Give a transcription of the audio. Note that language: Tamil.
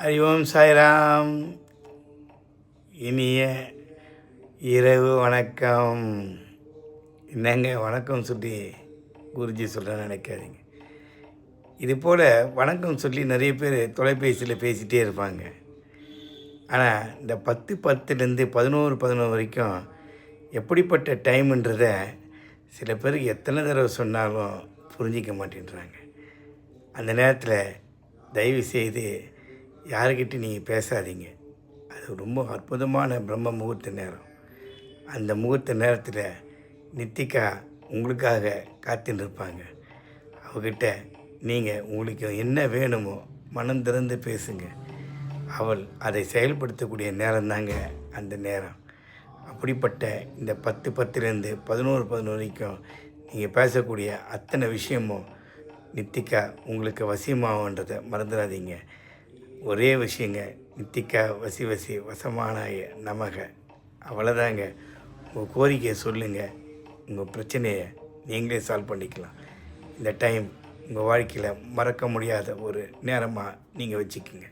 ஹரி ஓம் சாய்ராம் இனிய இரவு வணக்கம். என்னங்க வணக்கம் சொல்லி குருஜி சொல்ல நினைக்காதீங்க. இது போல் வணக்கம் சொல்லி நிறைய பேர் தொலைபேசியில் பேசிகிட்டே இருப்பாங்க. ஆனால் இந்த பத்து பத்துலேருந்து பதினோரு பதினோரு வரைக்கும் எப்படிப்பட்ட டைம்ன்றத சில பேருக்கு எத்தனை தடவை சொன்னாலும் புரிஞ்சிக்க மாட்டேன்றாங்க. அந்த நேரத்தில் தயவு செய்து யாருக்கிட்டையும் நீங்கள் பேசாதீங்க. அது ரொம்ப அற்புதமான பிரம்ம முகூர்த்த நேரம். அந்த முகூர்த்த நேரத்தில் நித்திகா உங்களுக்காக காத்துன்னு இருப்பாங்க அவகிட்ட நீங்கள் உங்களுக்கு என்ன வேணுமோ மனம் திறந்து பேசுங்க. அவள் அதை செயல்படுத்தக்கூடிய நேரம் தாங்க அந்த நேரம். அப்படிப்பட்ட இந்த பத்து பத்துலேருந்து பதினோரு பதினோரு வரைக்கும் நீங்கள் பேசக்கூடிய அத்தனை விஷயமும் நித்திகா உங்களுக்கு வசியமாகன்றதை மறந்துடாதீங்க. ஒரே விஷயங்க. நித்திகா வசி வசி வசமானாய நமக. அவ்வளோதாங்க உங்கள் கோரிக்கையை சொல்லுங்கள் உங்கள் பிரச்சனையை நீங்களே சால்வ் பண்ணிக்கலாம். இந்த டைம் உங்கள் வாழ்க்கையில் மறக்க முடியாத ஒரு நேரமாக நீங்கள் வச்சுக்கோங்க.